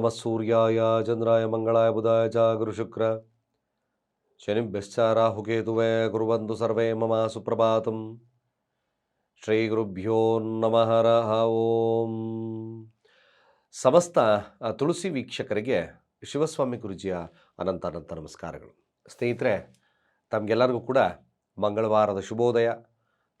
ನಮಃ ಸೂರ್ಯಾಯ ಚಂದ್ರಾಯ ಮಂಗಳಾಯ ಬುಧಾಯ ಚ ಗುರುಶುಕ್ರ ಶನಿಭ್ಯಶ್ಚ ರಾಹುಕೇತುವೆ ಕುರುವಂತು ಸರ್ವೇ ಮಮ ಸುಪ್ರಭಾತಂ ಶ್ರೀ ಗುರುಭ್ಯೋ ನಮಃ ಓಂ ಸಮಸ್ತ ತುಳಸಿ ವೀಕ್ಷಕರಿಗೆ ಶಿವಸ್ವಾಮಿ ಗುರುಜಿಯ ಅನಂತ ಅನಂತ ನಮಸ್ಕಾರಗಳು. ಸ್ನೇಹಿತರೆ, ತಮಗೆಲ್ಲರಿಗೂ ಕೂಡ ಮಂಗಳವಾರದ ಶುಭೋದಯ.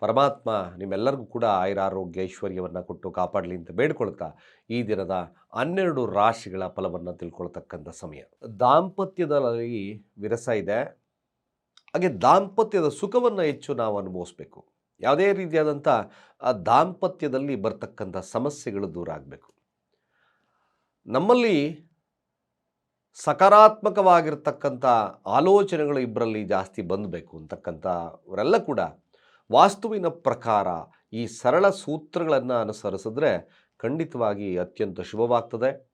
ಪರಮಾತ್ಮ ನಿಮ್ಮೆಲ್ಲರಿಗೂ ಕೂಡ ಆಯುರಾರೋಗ್ಯ, ಐಶ್ವರ್ಯವನ್ನು ಕೊಟ್ಟು ಕಾಪಾಡಲಿ ಅಂತ ಬೇಡ್ಕೊಳ್ತಾ ಈ ದಿನದ ಹನ್ನೆರಡು ರಾಶಿಗಳ ಫಲವನ್ನು ತಿಳ್ಕೊಳ್ತಕ್ಕಂಥ ಸಮಯ. ದಾಂಪತ್ಯದಲ್ಲಿ ವಿರಸ ಇದೆ. ಹಾಗೆ ದಾಂಪತ್ಯದ ಸುಖವನ್ನು ಹೆಚ್ಚು ನಾವು ಅನುಭವಿಸ್ಬೇಕು. ಯಾವುದೇ ರೀತಿಯಾದಂಥ ದಾಂಪತ್ಯದಲ್ಲಿ ಬರ್ತಕ್ಕಂಥ ಸಮಸ್ಯೆಗಳು ದೂರ ಆಗಬೇಕು. ನಮ್ಮಲ್ಲಿ ಸಕಾರಾತ್ಮಕವಾಗಿರ್ತಕ್ಕಂಥ ಆಲೋಚನೆಗಳು ಇಬ್ಬರಲ್ಲಿ ಜಾಸ್ತಿ ಬಂದಬೇಕು ಅಂತಕ್ಕಂಥವರೆಲ್ಲ ಕೂಡ ವಾಸ್ತುವಿನ ಪ್ರಕಾರ ಈ ಸರಳ ಸೂತ್ರಗಳನ್ನು ಅನುಸರಿಸಿದ್ರೆ ಖಂಡಿತವಾಗಿ ಅತ್ಯಂತ ಶುಭವಾಗ್ತದೆ.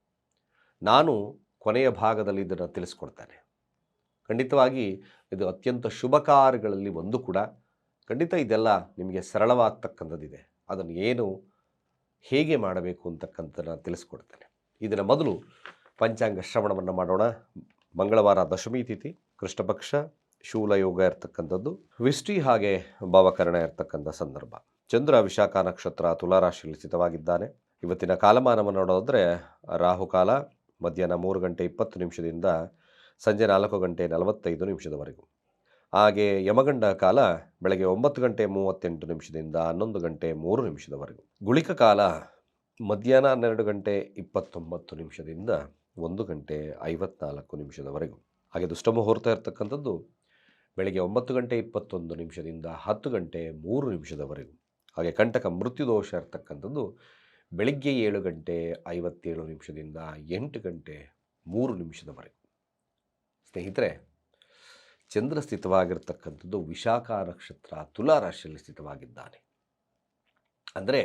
ನಾನು ಕೊನೆಯ ಭಾಗದಲ್ಲಿ ಇದನ್ನು ತಿಳಿಸ್ಕೊಡ್ತೇನೆ. ಖಂಡಿತವಾಗಿ ಇದು ಅತ್ಯಂತ ಶುಭ ಕಾರ್ಯಗಳಲ್ಲಿ ಒಂದು ಕೂಡ. ಖಂಡಿತ ಇದೆಲ್ಲ ನಿಮಗೆ ಸರಳವಾಗ್ತಕ್ಕಂಥದ್ದಿದೆ. ಅದನ್ನು ಏನು, ಹೇಗೆ ಮಾಡಬೇಕು ಅಂತಕ್ಕಂಥದ್ದನ್ನು ತಿಳಿಸ್ಕೊಡ್ತೇನೆ. ಇದರ ಮೊದಲು ಪಂಚಾಂಗ ಶ್ರವಣವನ್ನು ಮಾಡೋಣ. ಮಂಗಳವಾರ ದಶಮಿ ತಿಥಿ, ಕೃಷ್ಣಪಕ್ಷ. ಶೂಲ ಯೋಗ ಇರ್ತಕ್ಕಂಥದ್ದು ವಿಷ್ಟಿ ಹಾಗೆ ಭಾವಕರಣ ಇರ್ತಕ್ಕಂಥ ಸಂದರ್ಭ. ಚಂದ್ರ ವಿಶಾಖ ನಕ್ಷತ್ರ ತುಲಾರಾಶಿಯಲ್ಲಿ ಸ್ಥಿತವಾಗಿದ್ದಾನೆ. ಇವತ್ತಿನ ಕಾಲಮಾನವನ್ನು ನೋಡೋದ್ರೆ ರಾಹುಕಾಲ ಮಧ್ಯಾಹ್ನ ಮೂರು ಗಂಟೆ ಇಪ್ಪತ್ತು ನಿಮಿಷದಿಂದ ಸಂಜೆ ನಾಲ್ಕು ಗಂಟೆ ನಲವತ್ತೈದು ನಿಮಿಷದವರೆಗೂ. ಹಾಗೆ ಯಮಗಂಡ ಕಾಲ ಬೆಳಗ್ಗೆ ಒಂಬತ್ತು ಗಂಟೆ ಮೂವತ್ತೆಂಟು ನಿಮಿಷದಿಂದ ಹನ್ನೊಂದು ಗಂಟೆ ಮೂರು ನಿಮಿಷದವರೆಗೂ. ಗುಳಿಕ ಕಾಲ ಮಧ್ಯಾಹ್ನ ಹನ್ನೆರಡು ಗಂಟೆ ಇಪ್ಪತ್ತೊಂಬತ್ತು ನಿಮಿಷದಿಂದ ಒಂದು ಗಂಟೆ ಐವತ್ನಾಲ್ಕು ನಿಮಿಷದವರೆಗೂ. ಹಾಗೆ ದುಷ್ಟಮುಹೂರ್ತ ಇರತಕ್ಕಂಥದ್ದು ಬೆಳಗ್ಗೆ ಒಂಬತ್ತು ಗಂಟೆ ಇಪ್ಪತ್ತೊಂದು ನಿಮಿಷದಿಂದ ಹತ್ತು ಗಂಟೆ ಮೂರು ನಿಮಿಷದವರೆಗೂ. ಹಾಗೆ ಕಂಟಕ ಮೃತ್ಯುದೋಷ ಇರತಕ್ಕಂಥದ್ದು ಬೆಳಿಗ್ಗೆ ಏಳು ಗಂಟೆ ಐವತ್ತೇಳು ನಿಮಿಷದಿಂದ ಎಂಟು ಗಂಟೆ ಮೂರು ನಿಮಿಷದವರೆಗೆ. ಸ್ನೇಹಿತರೆ, ಚಂದ್ರ ಸ್ಥಿತವಾಗಿರ್ತಕ್ಕಂಥದ್ದು ವಿಶಾಖ ನಕ್ಷತ್ರ ತುಲಾ ರಾಶಿಯಲ್ಲಿ ಸ್ಥಿತವಾಗಿದ್ದಾನೆ. ಅಂದರೆ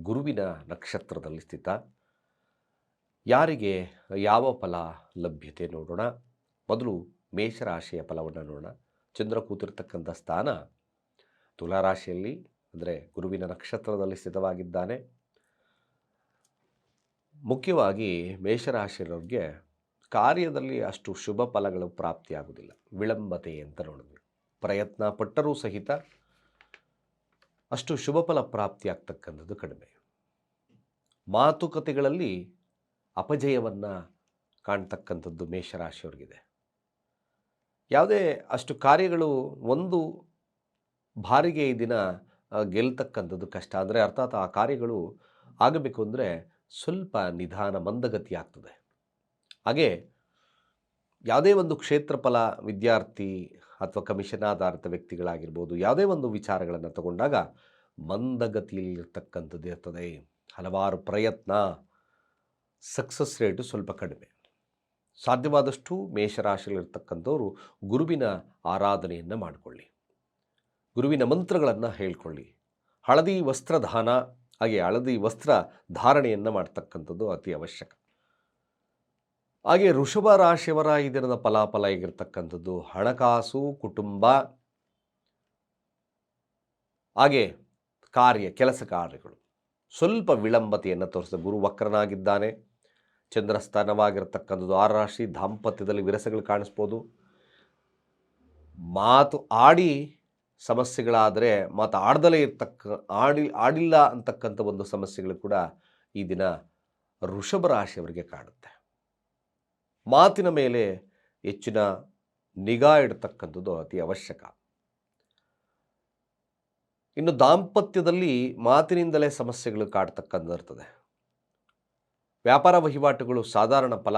ಗುರುವಿನ ನಕ್ಷತ್ರದಲ್ಲಿ ಸ್ಥಿತ. ಯಾರಿಗೆ ಯಾವ ಫಲ ಲಭ್ಯತೆ ನೋಡೋಣ? ಮೊದಲು ಮೇಷರಾಶಿಯ ಫಲವನ್ನು ನೋಡೋಣ. ಚಂದ್ರ ಕೂತಿರ್ತಕ್ಕಂಥ ಸ್ಥಾನ ತುಲಾರಾಶಿಯಲ್ಲಿ, ಅಂದರೆ ಗುರುವಿನ ನಕ್ಷತ್ರದಲ್ಲಿ ಸ್ಥಿತವಾಗಿದ್ದಾನೆ. ಮುಖ್ಯವಾಗಿ ಮೇಷರಾಶಿಯವ್ರಿಗೆ ಕಾರ್ಯದಲ್ಲಿ ಅಷ್ಟು ಶುಭ ಫಲಗಳು ಪ್ರಾಪ್ತಿಯಾಗುವುದಿಲ್ಲ. ವಿಳಂಬತೆ ಅಂತ ನೋಡಿದ್ವಿ. ಪ್ರಯತ್ನ ಪಟ್ಟರೂ ಸಹಿತ ಅಷ್ಟು ಶುಭ ಫಲ ಪ್ರಾಪ್ತಿಯಾಗ್ತಕ್ಕಂಥದ್ದು ಕಡಿಮೆ. ಮಾತುಕತೆಗಳಲ್ಲಿ ಅಪಜಯವನ್ನು ಕಾಣ್ತಕ್ಕಂಥದ್ದು ಮೇಷರಾಶಿಯವರಿಗಿದೆ. ಯಾವುದೇ ಅಷ್ಟು ಕಾರ್ಯಗಳು ಒಂದು ಬಾರಿಗೆ ಈ ದಿನ ಗೆಲ್ತಕ್ಕಂಥದ್ದು ಕಷ್ಟ. ಅಂದರೆ ಅರ್ಥಾತ್ ಆ ಕಾರ್ಯಗಳು ಆಗಬೇಕು ಅಂದರೆ ಸ್ವಲ್ಪ ನಿಧಾನ, ಮಂದಗತಿ ಆಗ್ತದೆ. ಹಾಗೆ ಯಾವುದೇ ಒಂದು ಕ್ಷೇತ್ರ ಫಲ ವಿದ್ಯಾರ್ಥಿ ಅಥವಾ ಕಮಿಷನ್ ಆಧಾರಿತ ವ್ಯಕ್ತಿಗಳಾಗಿರ್ಬೋದು, ಯಾವುದೇ ಒಂದು ವಿಚಾರಗಳನ್ನು ತಗೊಂಡಾಗ ಮಂದಗತಿಯಲ್ಲಿರ್ತಕ್ಕಂಥದ್ದು ಇರ್ತದೆ. ಹಲವಾರು ಪ್ರಯತ್ನ, ಸಕ್ಸಸ್ ರೇಟು ಸ್ವಲ್ಪ ಕಡಿಮೆ. ಸಾಧ್ಯವಾದಷ್ಟು ಮೇಷರಾಶಿಯಲ್ಲಿರ್ತಕ್ಕಂಥವರು ಗುರುವಿನ ಆರಾಧನೆಯನ್ನು ಮಾಡಿಕೊಳ್ಳಿ. ಗುರುವಿನ ಮಂತ್ರಗಳನ್ನು ಹೇಳ್ಕೊಳ್ಳಿ. ಹಳದಿ ವಸ್ತ್ರಧಾನ ಹಾಗೆ ಹಳದಿ ವಸ್ತ್ರ ಧಾರಣೆಯನ್ನು ಮಾಡ್ತಕ್ಕಂಥದ್ದು ಅತಿ ಅವಶ್ಯಕ. ಹಾಗೆ ಋಷಭ ರಾಶಿಯವರ ಈ ದಿನದ ಫಲಾಫಲ ಆಗಿರ್ತಕ್ಕಂಥದ್ದು ಹಣಕಾಸು, ಕುಟುಂಬ, ಹಾಗೆ ಕಾರ್ಯ, ಕೆಲಸ ಕಾರ್ಯಗಳು. ಸ್ವಲ್ಪ ವಿಳಂಬತೆಯನ್ನು ತೋರಿಸಿದ ಗುರು ವಕ್ರನಾಗಿದ್ದಾನೆ. ಚಂದ್ರಸ್ಥಾನವಾಗಿರ್ತಕ್ಕಂಥದ್ದು. ಆರು ರಾಶಿ ದಾಂಪತ್ಯದಲ್ಲಿ ವಿರಸಗಳು ಕಾಣಿಸ್ಬೋದು. ಮಾತು ಆಡಿ ಸಮಸ್ಯೆಗಳಾದರೆ, ಮಾತು ಆಡದಲೇ ಇರ್ತಕ್ಕ, ಆಡಿ, ಆಡಿಲ್ಲ ಅಂತಕ್ಕಂಥ ಒಂದು ಸಮಸ್ಯೆಗಳು ಕೂಡ ಈ ದಿನ ಋಷಭ ರಾಶಿಯವರಿಗೆ ಕಾಣುತ್ತೆ. ಮಾತಿನ ಮೇಲೆ ಹೆಚ್ಚಿನ ನಿಗಾ ಇಡ್ತಕ್ಕಂಥದ್ದು ಅತಿ ಅವಶ್ಯಕ. ಇನ್ನು ದಾಂಪತ್ಯದಲ್ಲಿ ಮಾತಿನಿಂದಲೇ ಸಮಸ್ಯೆಗಳು ಕಾಡ್ತಕ್ಕಂಥಿರ್ತದೆ ವ್ಯಾಪಾರ ವಹಿವಾಟುಗಳು ಸಾಧಾರಣ ಫಲ,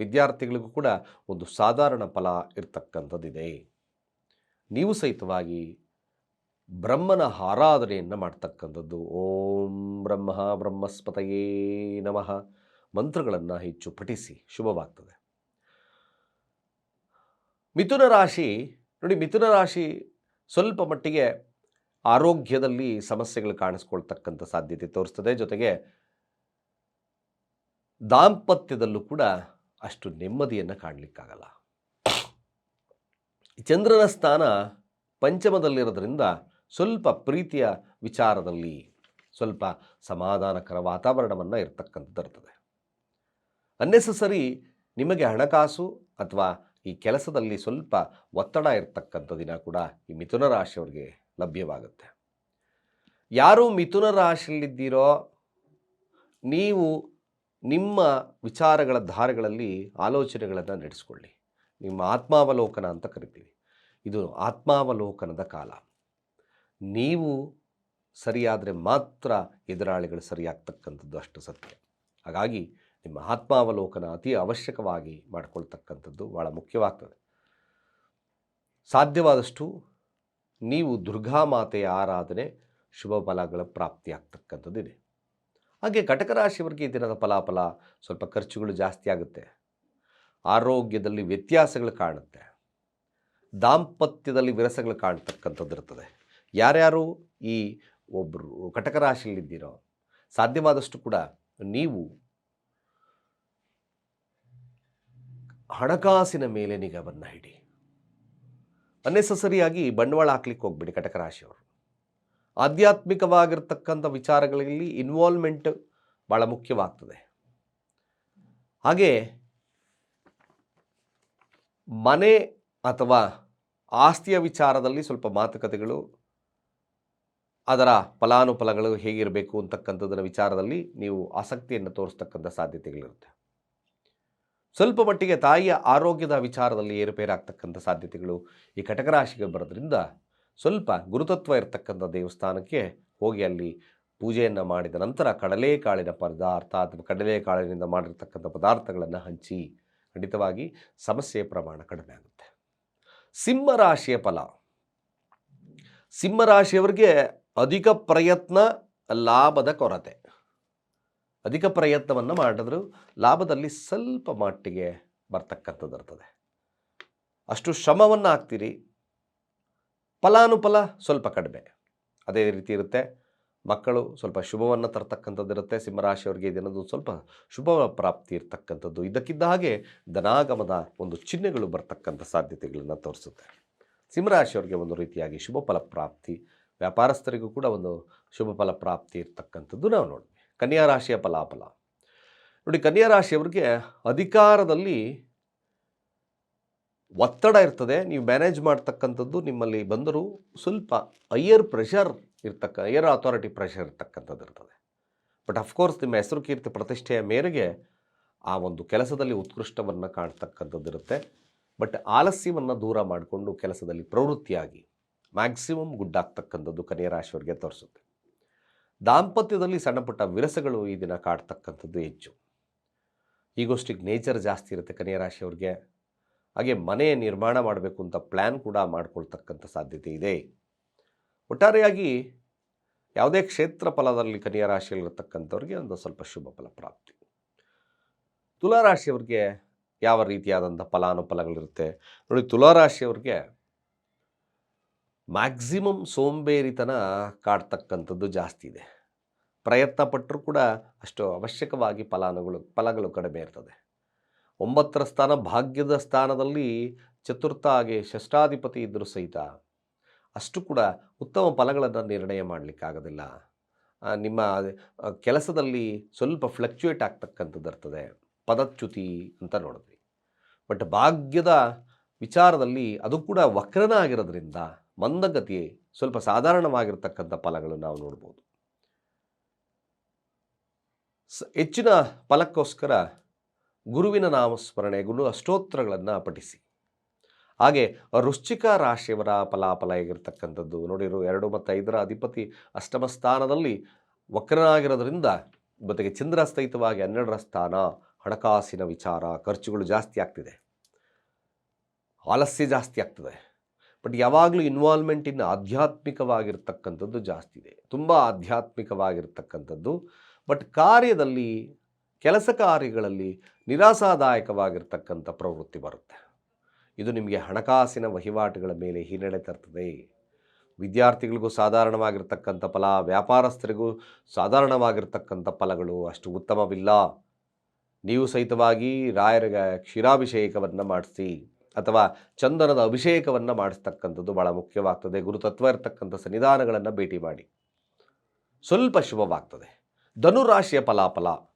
ವಿದ್ಯಾರ್ಥಿಗಳಿಗೂ ಕೂಡ ಒಂದು ಸಾಧಾರಣ ಫಲ ಇರ್ತಕ್ಕಂಥದ್ದಿದೆ. ನೀವು ಸಹಿತವಾಗಿ ಬ್ರಹ್ಮನ ಆರಾಧನೆಯನ್ನು ಮಾಡ್ತಕ್ಕಂಥದ್ದು. ಓಂ ಬ್ರಹ್ಮ ಬ್ರಹ್ಮಸ್ಪತಯೇ ನಮಃ. ಮಂತ್ರಗಳನ್ನು ಹೆಚ್ಚು ಪಠಿಸಿ, ಶುಭವಾಗ್ತದೆ. ಮಿಥುನ ರಾಶಿ, ನೋಡಿ ಮಿಥುನ ರಾಶಿ ಸ್ವಲ್ಪ ಮಟ್ಟಿಗೆ ಆರೋಗ್ಯದಲ್ಲಿ ಸಮಸ್ಯೆಗಳು ಕಾಣಿಸ್ಕೊಳ್ತಕ್ಕಂಥ ಸಾಧ್ಯತೆ ತೋರಿಸ್ತದೆ. ಜೊತೆಗೆ ದಾಂಪತ್ಯದಲ್ಲೂ ಕೂಡ ಅಷ್ಟು ನೆಮ್ಮದಿಯನ್ನು ಕಾಣಲಿಕ್ಕಾಗಲ್ಲ. ಚಂದ್ರನ ಸ್ಥಾನ ಪಂಚಮದಲ್ಲಿರೋದ್ರಿಂದ ಸ್ವಲ್ಪ ಪ್ರೀತಿಯ ವಿಚಾರದಲ್ಲಿ ಸ್ವಲ್ಪ ಸಮಾಧಾನಕರ ವಾತಾವರಣವನ್ನು ಇರ್ತಕ್ಕಂಥದ್ದು ಇರ್ತದೆ. ಅನ್ನೆಸಸರಿ ನಿಮಗೆ ಹಣಕಾಸು ಅಥವಾ ಈ ಕೆಲಸದಲ್ಲಿ ಸ್ವಲ್ಪ ಒತ್ತಡ ಇರತಕ್ಕಂಥ ದಿನ ಕೂಡ ಈ ಮಿಥುನ ರಾಶಿಯವರಿಗೆ ಲಭ್ಯವಾಗುತ್ತೆ. ಯಾರು ಮಿಥುನ ರಾಶಿಯಲ್ಲಿದ್ದೀರೋ, ನೀವು ನಿಮ್ಮ ವಿಚಾರಗಳ ಧಾರೆಗಳಲ್ಲಿ ಆಲೋಚನೆಗಳನ್ನು ನಡೆಸ್ಕೊಳ್ಳಿ. ನಿಮ್ಮ ಆತ್ಮಾವಲೋಕನ ಅಂತ ಕರಿತೀವಿ. ಇದು ಆತ್ಮಾವಲೋಕನದ ಕಾಲ. ನೀವು ಸರಿಯಾದರೆ ಮಾತ್ರ ಎದುರಾಳಿಗಳು ಸರಿಯಾಗ್ತಕ್ಕಂಥದ್ದು ಅಷ್ಟು ಸತ್ಯ. ಹಾಗಾಗಿ ನಿಮ್ಮ ಆತ್ಮಾವಲೋಕನ ಅತಿ ಅವಶ್ಯಕವಾಗಿ ಮಾಡಿಕೊಳ್ತಕ್ಕಂಥದ್ದು ಭಾಳ ಮುಖ್ಯವಾಗ್ತದೆ. ಸಾಧ್ಯವಾದಷ್ಟು ನೀವು ದುರ್ಗಾ ಮಾತೆಯ ಆರಾಧನೆ ಶುಭ ಫಲಗಳ ಪ್ರಾಪ್ತಿಯಾಗ್ತಕ್ಕಂಥದ್ದಿದೆ. ಹಾಗೆ ಕಟಕ ರಾಶಿಯವರಿಗೆ ಈ ದಿನದ ಫಲಾಫಲ ಸ್ವಲ್ಪ ಖರ್ಚುಗಳು ಜಾಸ್ತಿ ಆಗುತ್ತೆ. ಆರೋಗ್ಯದಲ್ಲಿ ವ್ಯತ್ಯಾಸಗಳು ಕಾಣುತ್ತೆ. ದಾಂಪತ್ಯದಲ್ಲಿ ವಿರಸಗಳು ಕಾಣ್ತಕ್ಕಂಥದ್ದು ಇರ್ತದೆ. ಯಾರ್ಯಾರು ಈ ಒಬ್ಬರು ಕಟಕ ರಾಶಿಯಲ್ಲಿದ್ದೀರೋ ಸಾಧ್ಯವಾದಷ್ಟು ಕೂಡ ನೀವು ಹಣಕಾಸಿನ ಮೇಲೆ ನಿಗವನ್ನು ಹಿಡಿ ಅನ್ನೆಸಸರಿಯಾಗಿ ಬಂಡವಾಳ ಹಾಕ್ಲಿಕ್ಕೆ ಹೋಗ್ಬಿಡಿ ಕಟಕ ರಾಶಿಯವರು. ಆಧ್ಯಾತ್ಮಿಕವಾಗಿರ್ತಕ್ಕಂಥ ವಿಚಾರಗಳಲ್ಲಿ ಇನ್ವಾಲ್ವ್ಮೆಂಟ್ ಭಾಳ ಮುಖ್ಯವಾಗ್ತದೆ. ಹಾಗೆ ಮನೆ ಅಥವಾ ಆಸ್ತಿಯ ವಿಚಾರದಲ್ಲಿ ಸ್ವಲ್ಪ ಮಾತುಕತೆಗಳು, ಅದರ ಫಲಾನುಫಲಗಳು ಹೇಗಿರಬೇಕು ಅಂತಕ್ಕಂಥದ್ದರ ವಿಚಾರದಲ್ಲಿ ನೀವು ಆಸಕ್ತಿಯನ್ನು ತೋರಿಸ್ತಕ್ಕಂಥ ಸಾಧ್ಯತೆಗಳಿರುತ್ತೆ. ಸ್ವಲ್ಪ ಮಟ್ಟಿಗೆ ತಾಯಿಯ ಆರೋಗ್ಯದ ವಿಚಾರದಲ್ಲಿ ಏರುಪೇರಾಗ್ತಕ್ಕಂಥ ಸಾಧ್ಯತೆಗಳು ಈ ಕಟಕ ರಾಶಿಗೆ ಬರೋದ್ರಿಂದ ಸ್ವಲ್ಪ ಗುರುತತ್ವ ಇರತಕ್ಕಂಥ ದೇವಸ್ಥಾನಕ್ಕೆ ಹೋಗಿ ಅಲ್ಲಿ ಪೂಜೆಯನ್ನು ಮಾಡಿದ ನಂತರ ಕಡಲೆಕಾಳಿನ ಪದಾರ್ಥ ಅಥವಾ ಕಡಲೆಕಾಳಿನಿಂದ ಮಾಡಿರ್ತಕ್ಕಂಥ ಪದಾರ್ಥಗಳನ್ನು ಹಂಚಿ ಖಂಡಿತವಾಗಿ ಸಮಸ್ಯೆ ಪ್ರಮಾಣ ಕಡಿಮೆ ಆಗುತ್ತೆ. ಸಿಂಹರಾಶಿಯ ಫಲ. ಸಿಂಹರಾಶಿಯವರಿಗೆ ಅಧಿಕ ಪ್ರಯತ್ನ, ಲಾಭದ ಕೊರತೆ. ಅಧಿಕ ಪ್ರಯತ್ನವನ್ನು ಮಾಡಿದ್ರು ಲಾಭದಲ್ಲಿ ಸ್ವಲ್ಪ ಮಟ್ಟಿಗೆ ಬರ್ತಕ್ಕಂಥದ್ದು ಇರ್ತದೆ. ಅಷ್ಟು ಶ್ರಮವನ್ನು ಹಾಕ್ತೀರಿ ಫಲಾನುಫಲ ಸ್ವಲ್ಪ ಕಡಿಮೆ. ಅದೇ ರೀತಿ ಇರುತ್ತೆ. ಮಕ್ಕಳು ಸ್ವಲ್ಪ ಶುಭವನ್ನು ತರ್ತಕ್ಕಂಥದ್ದು ಇರುತ್ತೆ. ಸಿಂಹರಾಶಿಯವರಿಗೆ ಈ ದಿನದ್ದು ಸ್ವಲ್ಪ ಶುಭ ಪ್ರಾಪ್ತಿ ಇರ್ತಕ್ಕಂಥದ್ದು. ಇದಕ್ಕಿದ್ದ ಹಾಗೆ ಧನಾಗಮದ ಒಂದು ಚಿಹ್ನೆಗಳು ಬರ್ತಕ್ಕಂಥ ಸಾಧ್ಯತೆಗಳನ್ನು ತೋರಿಸುತ್ತೆ. ಸಿಂಹರಾಶಿಯವರಿಗೆ ಒಂದು ರೀತಿಯಾಗಿ ಶುಭ ಫಲ ಪ್ರಾಪ್ತಿ, ವ್ಯಾಪಾರಸ್ಥರಿಗೂ ಕೂಡ ಒಂದು ಶುಭ ಫಲ ಪ್ರಾಪ್ತಿ ಇರ್ತಕ್ಕಂಥದ್ದು ನಾವು ನೋಡ್ತೀವಿ. ಕನ್ಯಾ ರಾಶಿಯ ಫಲಾಫಲ. ನೋಡಿ, ಕನ್ಯಾ ರಾಶಿಯವರಿಗೆ ಅಧಿಕಾರದಲ್ಲಿ ಒತ್ತಡ ಇರ್ತದೆ, ನೀವು ಮ್ಯಾನೇಜ್ ಮಾಡ್ತಕ್ಕಂಥದ್ದು ನಿಮ್ಮಲ್ಲಿ ಬಂದರೂ ಸ್ವಲ್ಪ ಹೈಯರ್ ಪ್ರೆಷರ್ ಇರ್ತಕ್ಕ ಹೈಯರ್ ಅಥಾರಿಟಿ ಪ್ರೆಷರ್ ಇರ್ತಕ್ಕಂಥದ್ದು ಇರ್ತದೆ. ಬಟ್ ಅಫ್ಕೋರ್ಸ್ ನಿಮ್ಮ ಹೆಸರು ಕೀರ್ತಿ ಪ್ರತಿಷ್ಠೆಯ ಮೇರೆಗೆ ಆ ಒಂದು ಕೆಲಸದಲ್ಲಿ ಉತ್ಕೃಷ್ಟವನ್ನು ಕಾಣ್ತಕ್ಕಂಥದ್ದು ಇರುತ್ತೆ. ಬಟ್ ಆಲಸ್ಯವನ್ನು ದೂರ ಮಾಡಿಕೊಂಡು ಕೆಲಸದಲ್ಲಿ ಪ್ರವೃತ್ತಿಯಾಗಿ ಮ್ಯಾಕ್ಸಿಮಮ್ ಗುಡ್ಡಾಗ್ತಕ್ಕಂಥದ್ದು ಕನ್ಯಾ ರಾಶಿಯವರಿಗೆ ತೋರಿಸುತ್ತೆ. ದಾಂಪತ್ಯದಲ್ಲಿ ಸಣ್ಣಪುಟ್ಟ ವಿರಸಗಳು ಈ ದಿನ ಕಾಡ್ತಕ್ಕಂಥದ್ದು ಹೆಚ್ಚು. ಈಗೋಷ್ಟಿಗೆ ನೇಚರ್ ಜಾಸ್ತಿ ಇರುತ್ತೆ ಕನ್ಯಾ ರಾಶಿಯವ್ರಿಗೆ ಹಾಗೆ ಮನೆ ನಿರ್ಮಾಣ ಮಾಡಬೇಕು ಅಂತ ಪ್ಲ್ಯಾನ್ ಕೂಡ ಮಾಡ್ಕೊಳ್ತಕ್ಕಂಥ ಸಾಧ್ಯತೆ ಇದೆ. ಒಟ್ಟಾರೆಯಾಗಿ ಯಾವುದೇ ಕ್ಷೇತ್ರ ಫಲದಲ್ಲಿ ಕನ್ಯಾ ರಾಶಿಯಲ್ಲಿರ್ತಕ್ಕಂಥವ್ರಿಗೆ ಒಂದು ಸ್ವಲ್ಪ ಶುಭ ಫಲ ಪ್ರಾಪ್ತಿ. ತುಲಾರಾಶಿಯವ್ರಿಗೆ ಯಾವ ರೀತಿಯಾದಂಥ ಫಲಾನುಫಲಗಳಿರುತ್ತೆ? ನೋಡಿ ತುಲಾರಾಶಿಯವ್ರಿಗೆ ಮ್ಯಾಕ್ಸಿಮಮ್ ಸೋಂಬೇರಿತನ ಕಾಡ್ತಕ್ಕಂಥದ್ದು ಜಾಸ್ತಿ ಇದೆ. ಪ್ರಯತ್ನ ಪಟ್ಟರೂ ಕೂಡ ಅಷ್ಟು ಅವಶ್ಯಕವಾಗಿ ಫಲಾನುಗಳು, ಫಲಗಳು ಕಡಿಮೆ ಇರ್ತದೆ. ಒಂಬತ್ತರ ಸ್ಥಾನ ಭಾಗ್ಯದ ಸ್ಥಾನದಲ್ಲಿ ಚತುರ್ಥ ಹಾಗೆ ಷಷ್ಠಾಧಿಪತಿ ಇದ್ದರೂ ಸಹಿತ ಅಷ್ಟು ಕೂಡ ಉತ್ತಮ ಫಲಗಳನ್ನು ನಿರ್ಣಯ ಮಾಡಲಿಕ್ಕಾಗೋದಿಲ್ಲ. ನಿಮ್ಮ ಕೆಲಸದಲ್ಲಿ ಸ್ವಲ್ಪ ಫ್ಲಕ್ಚುಯೇಟ್ ಆಗ್ತಕ್ಕಂಥದ್ದು ಇರ್ತದೆ. ಪದಚ್ಯುತಿ ಅಂತ ನೋಡಿದ್ವಿ. ಬಟ್ ಭಾಗ್ಯದ ವಿಚಾರದಲ್ಲಿ ಅದು ಕೂಡ ವಕ್ರನ ಆಗಿರೋದ್ರಿಂದ ಮಂದಗತಿ ಸ್ವಲ್ಪ ಸಾಧಾರಣವಾಗಿರ್ತಕ್ಕಂಥ ಫಲಗಳು ನಾವು ನೋಡ್ಬೋದು. ಹೆಚ್ಚಿನ ಫಲಕ್ಕೋಸ್ಕರ ಗುರುವಿನ ನಾಮಸ್ಮರಣೆ, ಗುರು ಅಷ್ಟೋತ್ತರಗಳನ್ನು ಪಠಿಸಿ. ಹಾಗೆ ವೃಶ್ಚಿಕ ರಾಶಿಯವರ ಫಲಾಫಲ ಹೇಗಿರ್ತಕ್ಕಂಥದ್ದು? ನೋಡಿರು ಎರಡು ಮತ್ತು ಐದರ ಅಧಿಪತಿ ಅಷ್ಟಮ ಸ್ಥಾನದಲ್ಲಿ ವಕ್ರನಾಗಿರೋದ್ರಿಂದ ಜೊತೆಗೆ ಚಂದ್ರ ಸ್ಥೈತವಾಗಿ ಹನ್ನೆರಡರ ಸ್ಥಾನ, ಹಣಕಾಸಿನ ವಿಚಾರ, ಖರ್ಚುಗಳು ಜಾಸ್ತಿ ಆಗ್ತಿದೆ. ಆಲಸ್ಯ ಜಾಸ್ತಿ ಆಗ್ತದೆ. ಬಟ್ ಯಾವಾಗಲೂ ಇನ್ವಾಲ್ವ್ಮೆಂಟ್ ಇನ್ನು ಆಧ್ಯಾತ್ಮಿಕವಾಗಿರ್ತಕ್ಕಂಥದ್ದು ಜಾಸ್ತಿ ಇದೆ. ತುಂಬ ಆಧ್ಯಾತ್ಮಿಕವಾಗಿರ್ತಕ್ಕಂಥದ್ದು. ಬಟ್ ಕಾರ್ಯದಲ್ಲಿ, ಕೆಲಸ ಕಾರ್ಯಗಳಲ್ಲಿ ನಿರಾಸಾದಾಯಕವಾಗಿರ್ತಕ್ಕಂಥ ಪ್ರವೃತ್ತಿ ಬರುತ್ತೆ. ಇದು ನಿಮಗೆ ಹಣಕಾಸಿನ ವಹಿವಾಟುಗಳ ಮೇಲೆ ಹಿನ್ನಡೆ ತರ್ತದೆ. ವಿದ್ಯಾರ್ಥಿಗಳಿಗೂ ಸಾಧಾರಣವಾಗಿರ್ತಕ್ಕಂಥ ಫಲ, ವ್ಯಾಪಾರಸ್ಥರಿಗೂ ಸಾಧಾರಣವಾಗಿರ್ತಕ್ಕಂಥ ಫಲಗಳು ಅಷ್ಟು ಉತ್ತಮವಿಲ್ಲ. ನೀವು ಸಹಿತವಾಗಿ ರಾಯರಿಗೆ ಕ್ಷೀರಾಭಿಷೇಕವನ್ನು ಮಾಡಿಸಿ ಅಥವಾ ಚಂದನದ ಅಭಿಷೇಕವನ್ನು ಮಾಡಿಸ್ತಕ್ಕಂಥದ್ದು ಭಾಳ ಮುಖ್ಯವಾಗ್ತದೆ. ಗುರುತತ್ವ ಇರತಕ್ಕಂಥ ಸನ್ನಿಧಾನಗಳನ್ನು ಭೇಟಿ ಮಾಡಿ. ಸ್ವಲ್ಪ ಶುಭವಾಗ್ತದೆ. ಧನುರಾಶಿಯ ಫಲಾಫಲ.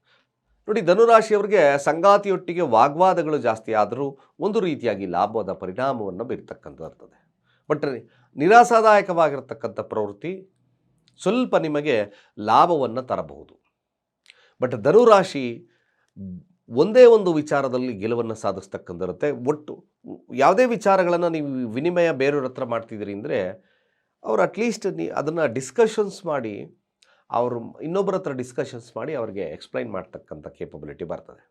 ನೋಡಿ, ಧನುರಾಶಿಯವರಿಗೆ ಸಂಗಾತಿಯೊಟ್ಟಿಗೆ ವಾಗ್ವಾದಗಳು ಜಾಸ್ತಿ ಆದರೂ ಒಂದು ರೀತಿಯಾಗಿ ಲಾಭದ ಪರಿಣಾಮವನ್ನು ಬೀರ್ತಕ್ಕಂಥ ಇರ್ತದೆ ಬಟ್ ನಿರಾಸಾದಾಯಕವಾಗಿರ್ತಕ್ಕಂಥ ಪ್ರವೃತ್ತಿ ಸ್ವಲ್ಪ ನಿಮಗೆ ಲಾಭವನ್ನು ತರಬಹುದು. ಬಟ್ ಧನುರಾಶಿ ಒಂದೇ ಒಂದು ವಿಚಾರದಲ್ಲಿ ಗೆಲುವನ್ನು ಸಾಧಿಸ್ತಕ್ಕಂಥಿರುತ್ತೆ ಒಟ್ಟು ಯಾವುದೇ ವಿಚಾರಗಳನ್ನು ನೀವು ವಿನಿಮಯ ಬೇರೆಯವ್ರ ಹತ್ರ ಮಾಡ್ತಿದ್ದೀರಿ ಅಂದರೆ, ಅವರು ಅಟ್ಲೀಸ್ಟ್ ನೀ ಅದನ್ನು ಡಿಸ್ಕಷನ್ಸ್ ಮಾಡಿ ಅವರು ಇನ್ನೊಬ್ಬರ ಹತ್ರ ಡಿಸ್ಕಷನ್ಸ್ ಮಾಡಿ ಅವ್ರಿಗೆ ಎಕ್ಸ್ಪ್ಲೈನ್ ಮಾಡ್ತಕ್ಕಂಥ ಕೇಪಬಿಲಿಟಿ ಬರ್ತದೆ.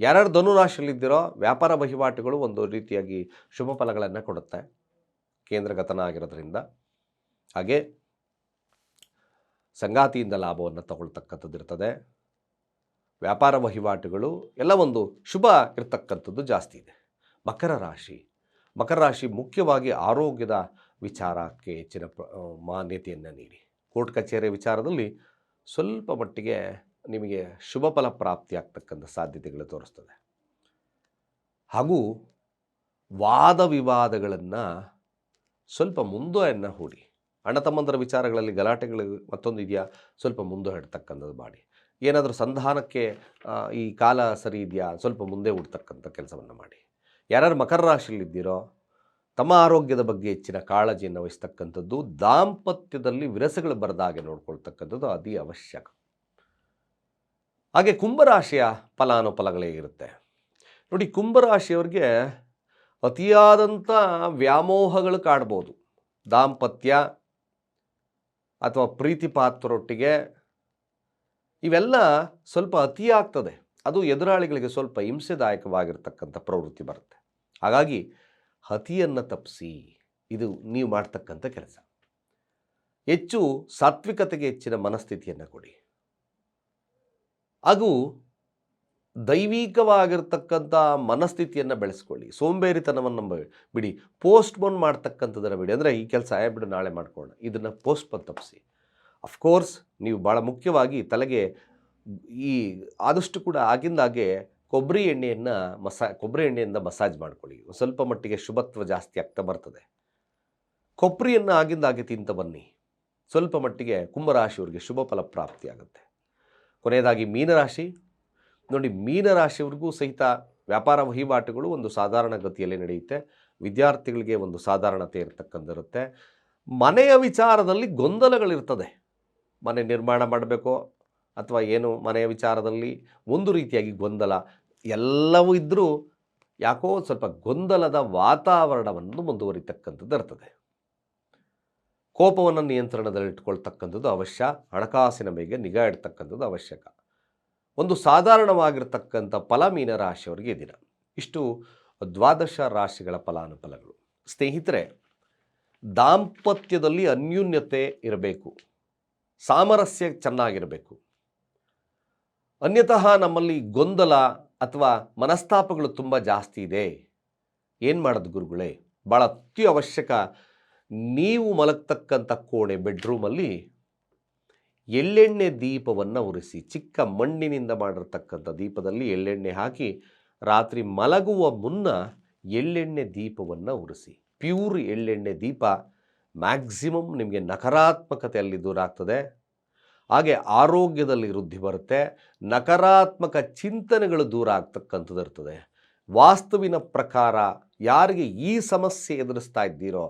ಯಾರ್ಯಾರು ಧನುರಾಶಿಯಲ್ಲಿದ್ದಿರೋ ವ್ಯಾಪಾರ ವಹಿವಾಟುಗಳು ಒಂದು ರೀತಿಯಾಗಿ ಶುಭ ಫಲಗಳನ್ನು ಕೊಡುತ್ತೆ. ಕೇಂದ್ರಗತನ ಆಗಿರೋದ್ರಿಂದ. ಹಾಗೆ ಸಂಗಾತಿಯಿಂದ ಲಾಭವನ್ನು ತಗೊಳ್ತಕ್ಕಂಥದ್ದು ಇರ್ತದೆ. ವ್ಯಾಪಾರ ವಹಿವಾಟುಗಳು ಎಲ್ಲ ಒಂದು ಶುಭ ಇರ್ತಕ್ಕಂಥದ್ದು ಜಾಸ್ತಿ ಇದೆ. ಮಕರ ರಾಶಿ. ಮಕರ ರಾಶಿ ಮುಖ್ಯವಾಗಿ ಆರೋಗ್ಯದ ವಿಚಾರಕ್ಕೆ ಹೆಚ್ಚಿನ ಮಾನ್ಯತೆಯನ್ನು ನೀಡಿ. ಕೋರ್ಟ್ ಕಚೇರಿ ವಿಚಾರದಲ್ಲಿ ಸ್ವಲ್ಪ ಮಟ್ಟಿಗೆ ನಿಮಗೆ ಶುಭ ಫಲ ಪ್ರಾಪ್ತಿ ಆಗ್ತಕ್ಕಂಥ ಸಾಧ್ಯತೆಗಳು ತೋರಿಸ್ತದೆ. ಹಾಗೂ ವಾದ ವಿವಾದಗಳನ್ನು ಸ್ವಲ್ಪ ಮುಂದುವನ್ನು ಹೂಡಿ. ಅಣ್ಣ ತಮ್ಮಂದರ ವಿಚಾರಗಳಲ್ಲಿ ಗಲಾಟೆಗಳು ಮತ್ತೊಂದು ಇದೆಯಾ? ಸ್ವಲ್ಪ ಮುಂದೆ ಇಡ್ತಕ್ಕಂಥದ್ದು ಮಾಡಿ. ಏನಾದರೂ ಸಂಧಾನಕ್ಕೆ ಈ ಕಾಲ ಸರಿ ಇದೆಯಾ? ಸ್ವಲ್ಪ ಮುಂದೆ ಹುಡ್ತಕ್ಕಂಥ ಕೆಲಸವನ್ನು ಮಾಡಿ. ಯಾರ್ಯಾರು ಮಕರ ರಾಶಿಯಲ್ಲಿದ್ದೀರೋ ತಮ್ಮ ಆರೋಗ್ಯದ ಬಗ್ಗೆ ಹೆಚ್ಚಿನ ಕಾಳಜಿಯನ್ನು ವಹಿಸ್ತಕ್ಕಂಥದ್ದು, ದಾಂಪತ್ಯದಲ್ಲಿ ವಿರಸಗಳು ಬರದಾಗೆ ನೋಡ್ಕೊಳ್ತಕ್ಕಂಥದ್ದು ಅತಿ ಅವಶ್ಯಕ. ಹಾಗೆ ಕುಂಭರಾಶಿಯ ಫಲಾನುಫಲಗಳೇ ಇರುತ್ತೆ. ನೋಡಿ, ಕುಂಭರಾಶಿಯವ್ರಿಗೆ ಅತಿಯಾದಂಥ ವ್ಯಾಮೋಹಗಳು ಕಾಡ್ಬೋದು ದಾಂಪತ್ಯ ಅಥವಾ ಪ್ರೀತಿ ಪಾತ್ರರೊಟ್ಟಿಗೆ ಇವೆಲ್ಲ ಸ್ವಲ್ಪ ಅತಿಯಾಗ್ತದೆ. ಅದು ಎದುರಾಳಿಗಳಿಗೆ ಸ್ವಲ್ಪ ಹಿಂಸೆದಾಯಕವಾಗಿರ್ತಕ್ಕಂಥ ಪ್ರವೃತ್ತಿ ಬರುತ್ತೆ. ಹಾಗಾಗಿ ಹತಿಯನ್ನು ತಪ್ಪಿಸಿ ಇದು ನೀವು ಮಾಡ್ತಕ್ಕಂಥ ಕೆಲಸ. ಹೆಚ್ಚು ಸಾತ್ವಿಕತೆಗೆ ಹೆಚ್ಚಿನ ಮನಸ್ಥಿತಿಯನ್ನು ಕೊಡಿ. ಹಾಗೂ ದೈವಿಕವಾಗಿರ್ತಕ್ಕಂಥ ಮನಸ್ಥಿತಿಯನ್ನು ಬೆಳೆಸ್ಕೊಳ್ಳಿ. ಸೋಂಬೇರಿತನವನ್ನು ಬಿಡಿ ಬಿಡಿ, ಪೋಸ್ಟ್ಪೋನ್ ಮಾಡ್ತಕ್ಕಂಥದ್ದನ್ನು ಬಿಡಿ. ಅಂದರೆ ಈ ಕೆಲಸ ಬಿಡು, ನಾಳೆ ಮಾಡ್ಕೊಳ್ಳೋಣ. ಇದನ್ನು ಪೋಸ್ಟ್ಪೋನ್ ತಪ್ಪಿಸಿ ಅಫ್ಕೋರ್ಸ್ ನೀವು ಭಾಳ ಮುಖ್ಯವಾಗಿ ತಲೆಗೆ ಈ ಆದಷ್ಟು ಕೂಡ ಆಗಿಂದಾಗೆ ಕೊಬ್ಬರಿ ಎಣ್ಣೆಯನ್ನು ಮಸಾ, ಕೊಬ್ಬರಿ ಎಣ್ಣೆಯಿಂದ ಮಸಾಜ್ ಮಾಡ್ಕೊಳ್ಳಿ. ಸ್ವಲ್ಪ ಮಟ್ಟಿಗೆ ಶುಭತ್ವ ಜಾಸ್ತಿ ಆಗ್ತಾ ಬರ್ತದೆ. ಕೊಬ್ಬರಿಯನ್ನು ಆಗಿಂದಾಗೆ ತಿಂತ ಬನ್ನಿ. ಸ್ವಲ್ಪ ಮಟ್ಟಿಗೆ ಕುಂಭರಾಶಿಯವರಿಗೆ ಶುಭ ಫಲ ಪ್ರಾಪ್ತಿ ಆಗುತ್ತೆ. ಕೊನೆಯದಾಗಿ ಮೀನರಾಶಿ. ನೋಡಿ, ಮೀನರಾಶಿಯವ್ರಿಗೂ ಸಹಿತ ವ್ಯಾಪಾರ ವಹಿವಾಟುಗಳು ಒಂದು ಸಾಧಾರಣ ಗತಿಯಲ್ಲಿ ನಡೆಯುತ್ತೆ. ವಿದ್ಯಾರ್ಥಿಗಳಿಗೆ ಒಂದು ಸಾಧಾರಣತೆ ಇರತಕ್ಕಂಥಿರುತ್ತೆ ಮನೆಯ ವಿಚಾರದಲ್ಲಿ ಗೊಂದಲಗಳಿರ್ತದೆ. ಮನೆ ನಿರ್ಮಾಣ ಮಾಡಬೇಕೋ ಅಥವಾ ಏನು ಮನೆಯ ವಿಚಾರದಲ್ಲಿ ಒಂದು ರೀತಿಯಾಗಿ ಗೊಂದಲ, ಎಲ್ಲವೂ ಇದ್ದರೂ ಯಾಕೋ ಸ್ವಲ್ಪ ಗೊಂದಲದ ವಾತಾವರಣವನ್ನು ಮುಂದುವರಿತಕ್ಕಂಥದ್ದು ಇರ್ತದೆ. ಕೋಪವನ್ನು ನಿಯಂತ್ರಣದಲ್ಲಿಟ್ಕೊಳ್ತಕ್ಕಂಥದ್ದು ಅವಶ್ಯ, ಹಣಕಾಸಿನ ಮೇಲೆ ನಿಗಾ ಇಡ್ತಕ್ಕಂಥದ್ದು ಅವಶ್ಯಕ. ಒಂದು ಸಾಧಾರಣವಾಗಿರ್ತಕ್ಕಂಥ ಫಲ ಮೀನರಾಶಿಯವರಿಗೆ ರಾಶಿಯವರಿಗೆ ದಿನ. ಇಷ್ಟು ದ್ವಾದಶ ರಾಶಿಗಳ ಫಲಾನುಫಲಗಳು. ಸ್ನೇಹಿತರೆ, ದಾಂಪತ್ಯದಲ್ಲಿ ಅನ್ಯೂನ್ಯತೆ ಇರಬೇಕು. ಸಾಮರಸ್ಯ ಚೆನ್ನಾಗಿರಬೇಕು. ಅನ್ಯತಃ ನಮ್ಮಲ್ಲಿ ಗೊಂದಲ ಅಥವಾ ಮನಸ್ತಾಪಗಳು ತುಂಬ ಜಾಸ್ತಿ ಇದೆ. ಏನು ಮಾಡೋದು ಗುರುಗಳೇ? ಭಾಳ ಅತಿ ಅವಶ್ಯಕ ನೀವು ಮಲಗ್ತಕ್ಕಂಥ ಕೋಣೆ ಬೆಡ್ರೂಮಲ್ಲಿ ಎಳ್ಳೆಣ್ಣೆ ದೀಪವನ್ನು ಉರಿಸಿ, ಚಿಕ್ಕ ಮಣ್ಣಿನಿಂದ ಮಾಡಿರ್ತಕ್ಕಂಥ ದೀಪದಲ್ಲಿ ಎಳ್ಳೆಣ್ಣೆ ಹಾಕಿ, ರಾತ್ರಿ ಮಲಗುವ ಮುನ್ನ ಎಳ್ಳೆಣ್ಣೆ ದೀಪವನ್ನು ಉರಿಸಿ. ಪ್ಯೂರ್ ಎಳ್ಳೆಣ್ಣೆ ದೀಪ ಮ್ಯಾಕ್ಸಿಮಮ್ ನಿಮಗೆ ನಕಾರಾತ್ಮಕತೆಯಲ್ಲಿ ದೂರ ಆಗ್ತದೆ. ಹಾಗೆ ಆರೋಗ್ಯದಲ್ಲಿ ವೃದ್ಧಿ ಬರುತ್ತೆ, ನಕಾರಾತ್ಮಕ ಚಿಂತನೆಗಳು ದೂರ ಆಗ್ತಕ್ಕಂಥದ್ದು ಇರ್ತದೆ. ವಾಸ್ತುವಿನ ಪ್ರಕಾರ ಯಾರಿಗೆ ಈ ಸಮಸ್ಯೆ ಎದುರಿಸ್ತಾ ಇದ್ದೀರೋ,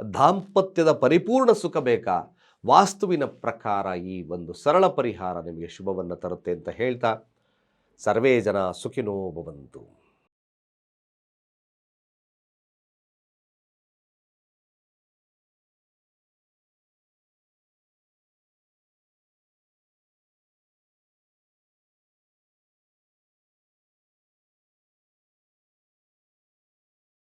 ದಾಂಪತ್ಯದ ಪರಿಪೂರ್ಣ ಸುಖ ಬೇಕಾ? ವಾಸ್ತುವಿನ ಪ್ರಕಾರ ಈ ಒಂದು ಸರಳ ಪರಿಹಾರ ನಿಮಗೆ ಶುಭವನ್ನು ತರುತ್ತೆ ಅಂತ ಹೇಳ್ತಾ, ಸರ್ವೇ ಜನ ಸುಖಿನೋ ಭವಂತು.